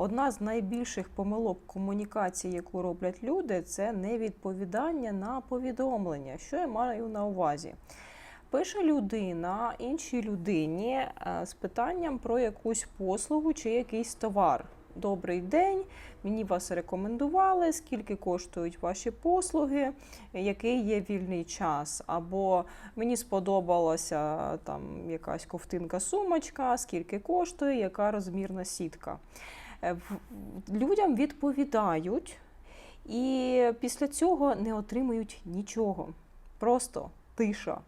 Одна з найбільших помилок комунікації, яку роблять люди, це невідповідання на повідомлення. Що я маю на увазі? Пише людина іншій людині е, з питанням про якусь послугу чи якийсь товар. Добрий день, мені вас рекомендували, скільки коштують ваші послуги, який є вільний час. Або мені сподобалася там якась ковтинка сумочка, скільки коштує, яка розмірна сітка. Е, Людям відповідають і після цього не отримують нічого. Просто тиша.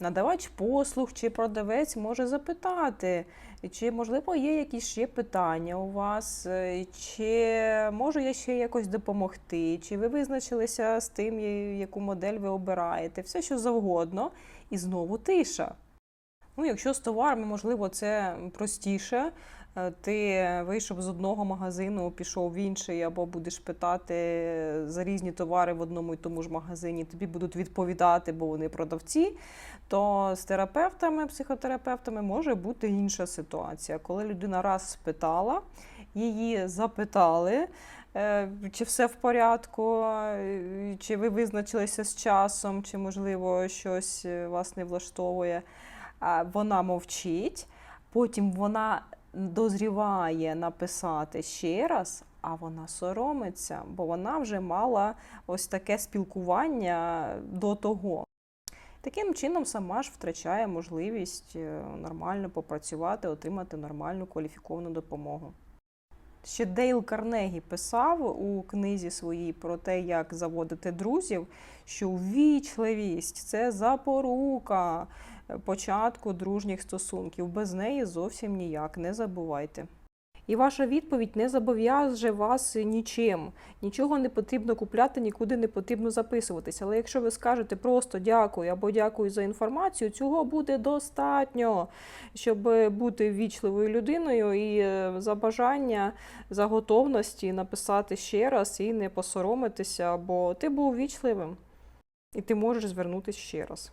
Надавач послуг чи продавець може запитати, чи можливо є якісь ще питання у вас, е, чи можу я ще якось допомогти, чи ви визначилися з тим, яку модель ви обираєте, все що завгодно, і знову тиша. Ну, якщо з товарами, можливо, це простіше. Ти вийшов з одного магазину, пішов в інший, або будеш питати за різні товари в одному і тому ж магазині, тобі будуть відповідати, бо вони продавці. То з терапевтами, психотерапевтами може бути інша ситуація. Коли людина раз спитала, її запитали, е, чи все в порядку, е, чи ви визначилися з часом, чи, можливо, щось е, вас не влаштовує. Вона мовчить, потім вона дозріває написати ще раз, а вона соромиться, бо вона вже мала ось таке спілкування до того. Таким чином, сама ж втрачає можливість е, нормально попрацювати, отримати нормальну кваліфіковану допомогу. Ще Дейл Карнегі писав у книзі своїй про те, як заводити друзів, що ввічливість це запорука початку дружніх стосунків. Без неї зовсім ніяк, не забувайте. І ваша відповідь не зобов'яже вас нічим. Нічого не потрібно купляти, нікуди не потрібно записуватися. Але якщо ви скажете просто дякую або дякую за інформацію, цього буде достатньо, щоб бути ввічливою людиною і е, за бажання, за готовності написати ще раз і не посоромитися, бо ти був ввічливим, і ти можеш звернутися ще раз.